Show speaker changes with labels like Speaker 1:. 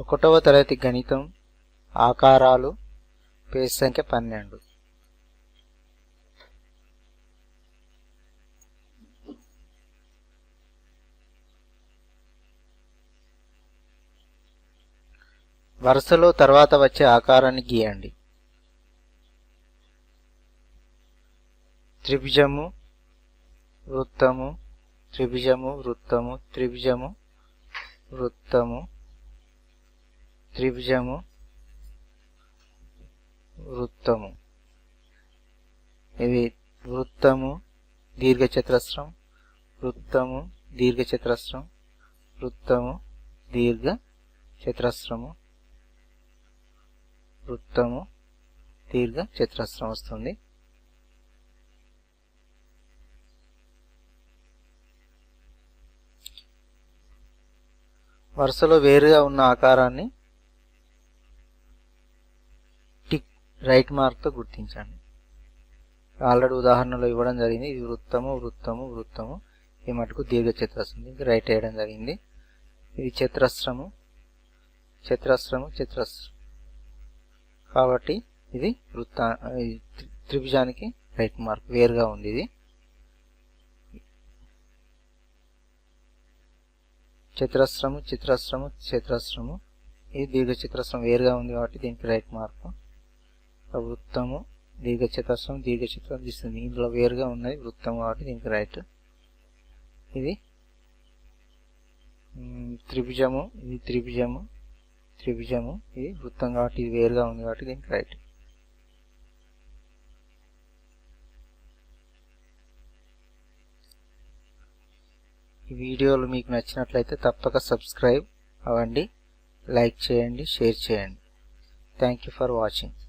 Speaker 1: ఒకటవ తరగతి గణితం ఆకారాలు పేజ్ సంఖ్య పన్నెండు. వరుసలో తర్వాత వచ్చే ఆకారాన్ని గీయండి. త్రిభుజము వృత్తము త్రిభుజము వృత్తము త్రిభుజము వృత్తము త్రిభుజము వృత్తము. ఇవి వృత్తము దీర్ఘచతురస్రం వృత్తము దీర్ఘచతురస్రం వృత్తము దీర్ఘ చతురస్రము వృత్తము దీర్ఘ చతురస్రం వస్తుంది. వరుసలో వేరుగా ఉన్న ఆకారాన్ని రైట్ మార్క్తో గుర్తించండి. ఆల్రెడీ ఉదాహరణలో ఇవ్వడం జరిగింది. ఇది వృత్తము వృత్తము వృత్తము. ఈ మటుకు దీర్ఘ దీనికి రైట్ వేయడం జరిగింది. ఇది చతురస్రము చతురస్రము చతురస్రం. కాబట్టి ఇది వృత్త త్రిభుజానికి రైట్ మార్క్ వేరుగా ఉంది ఇది. చతురస్రము చతురస్రము చతురస్రము. ఇది దీర్ఘ చతురస్రం వేరుగా ఉంది కాబట్టి దీనికి రైట్ మార్క్. వృత్తము దీర్ఘ దీర్ఘచతురం దీర్ఘ తీస్తుంది ఇందులో వేరుగా ఉన్నది వృత్తం కాబట్టి దీనికి రైట్ ఇది త్రిభుజము ఇది త్రిభుజము త్రిభుజము ఇది వృత్తం కాబట్టి ఇది వేరుగా ఉంది కాబట్టి దీనికి రైట్ ఈ వీడియోలు మీకు నచ్చినట్లయితే తప్పక సబ్స్క్రైబ్ అవ్వండి లైక్ చేయండి షేర్ చేయండి. Thank you for watching